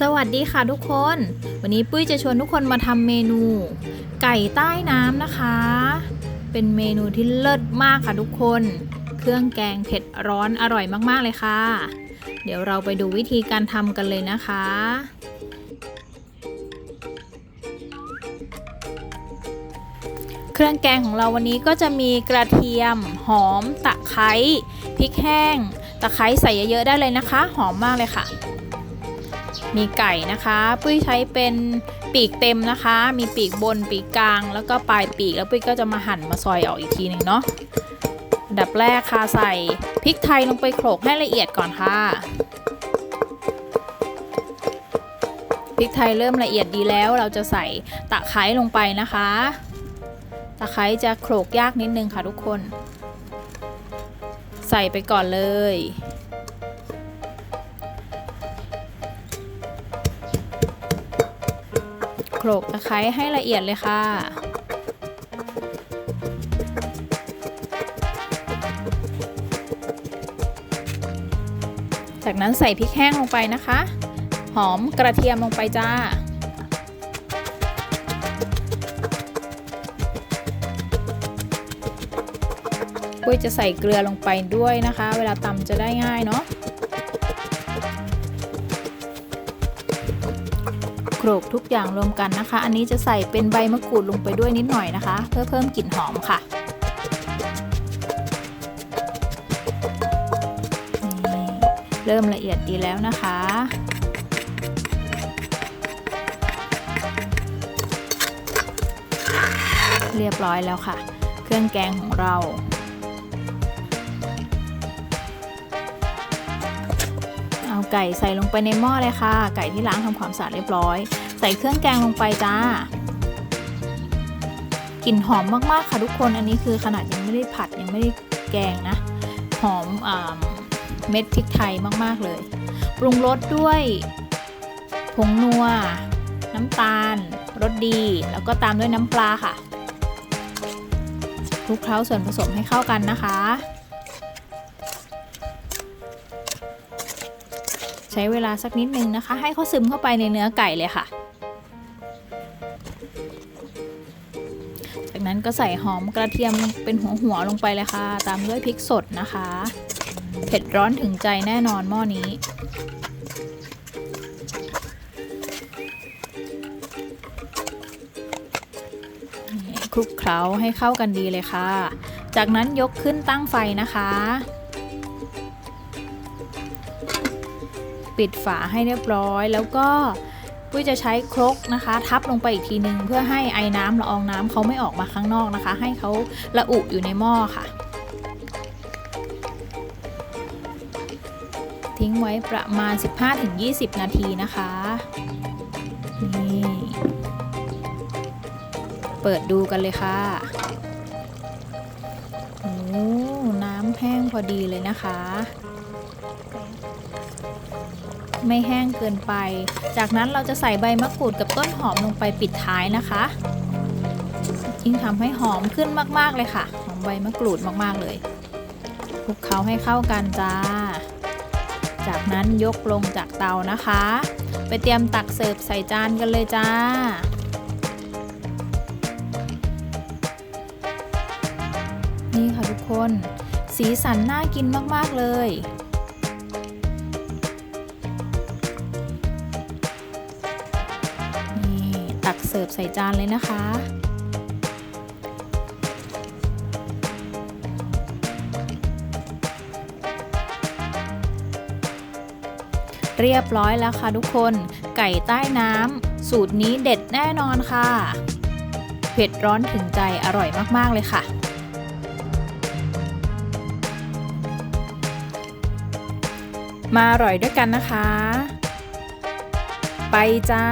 สวัสดีค่ะทุกคน วันนี้ปุ้ยจะชวนทุกคนมาทำเมนู ไก่ใต้น้ำนะคะ เป็นเมนูที่เลิศมากค่ะทุกคน เครื่องแกงเผ็ดร้อนอร่อยมากๆเลยค่ะ เดี๋ยวเราไปดูวิธีการทำกันเลยนะคะเครื่องแกงของเราวันนี้ก็จะมีกระเทียม หอม ตะไคร้ พริกแห้ง ตะไคร้ใส่เยอะๆได้เลยนะคะ หอมมากเลยค่ะ มีไก่นะคะ ปุ้ยใช้เป็นปีกเต็มนะคะ มีปีกบนปีกกลาง แล้วก็ปลายปีกแล้วปุ้ยก็จะมาหั่นมาซอยออกอีกทีหนึ่งเนาะอันดับแรกค่ะใส่พริกไทยลงไปโขลกให้ละเอียดก่อนค่ะพริกไทยเริ่มละเอียดดีแล้วเราจะใส่ตะไคร้ลงไปนะคะ ตะไคร้จะโขลกยากนิดนึงค่ะทุกคน ใส่ไปก่อนเลย โขลกตะไคร้ให้ละเอียดเลยค่ะ จากนั้นใส่พริกแห้งลงไปนะคะ หอมกระเทียมลงไปจ้าปุ้ยจะใส่เกลือลงไปด้วยนะคะ เวลาตำจะได้ง่ายเนาะ ลกทุกอย่างรวมกันนะคะ อันนี้จะใส่เป็นใบมะกรูดลงไปด้วยนิดหน่อยนะคะ เพื่อเพิ่มกลิ่นหอมค่ะเริ่มละเอียดดีแล้วนะคะ เรียบร้อยแล้วค่ะ เครื่องแกงของเรา ไก่ใส่ลงไปในหม้อเลยค่ะ ไก่ที่ล้างทำความสะอาดเรียบร้อย ใส่เครื่องแกงลงไปจ้ากลิ่นหอมมากๆค่ะทุกคนอันนี้คือขนาดยังไม่ได้ผัดยังไม่ได้แกงนะ หอมอเม็ดพริกไทยมากๆเลย ปรุงรสด้วยผงนัว น้ำตาลรสดี แล้วก็ตามด้วยน้ำปลาค่ะคลุกเคล้าส่วนผสมให้เข้ากันนะคะ ใช้เวลาสักนิดนึงนะคะ ให้เขาซึมเข้าไปในเนื้อไก่เลยค่ะ จากนั้นก็ใส่หอมกระเทียมเป็นหัวหัวๆลงไปเลยค่ะ ตามด้วยพริกสดนะคะ เผ็ดร้อนถึงใจแน่นอนหม้อนี้คลุกเคล้าให้เข้ากันดีเลยค่ะ จากนั้นยกขึ้นตั้งไฟนะคะ ปิดฝาให้เรียบร้อย แล้วก็ปุ้ยจะใช้ครกนะคะ ทับลงไปอีกทีนึง เพื่อให้ไอ้น้ำละอองน้ำเขาไม่ออกมาข้างนอกนะคะ ให้เขาละอุอยู่ในหม้อค่ะ ทิ้งไว้ประมาณ 15-20 นาทีนะคะนี่เปิดดูกันเลยค่ะโอ้น้ำแห้งพอดีเลยนะคะ ไม่แห้งเกินไป จากนั้นเราจะใส่ใบมะกรูดกับต้นหอมลงไปปิดท้ายนะคะยิ่งทำให้หอมขึ้นมากๆเลยค่ะ หอมใบมะกรูดมากๆเลยคลุกเคล้าให้เข้ากันจ้า จากนั้นยกลงจากเตานะคะ ไปเตรียมตักเสิร์ฟใส่จานกันเลยจ้านี่ค่ะทุกคน สีสันน่ากินมาก ๆ เลย สิร์ฟใส่จานเลยนะคะ เรียบร้อยแล้วค่ะทุกคน ไก่ใต้น้ำสูตรนี้เด็ดแน่นอนค่ะ เผ็ดร้อนถึงใจอร่อยมาก ๆ เลยค่ะมาอร่อยด้วยกันนะคะ ไปจ้า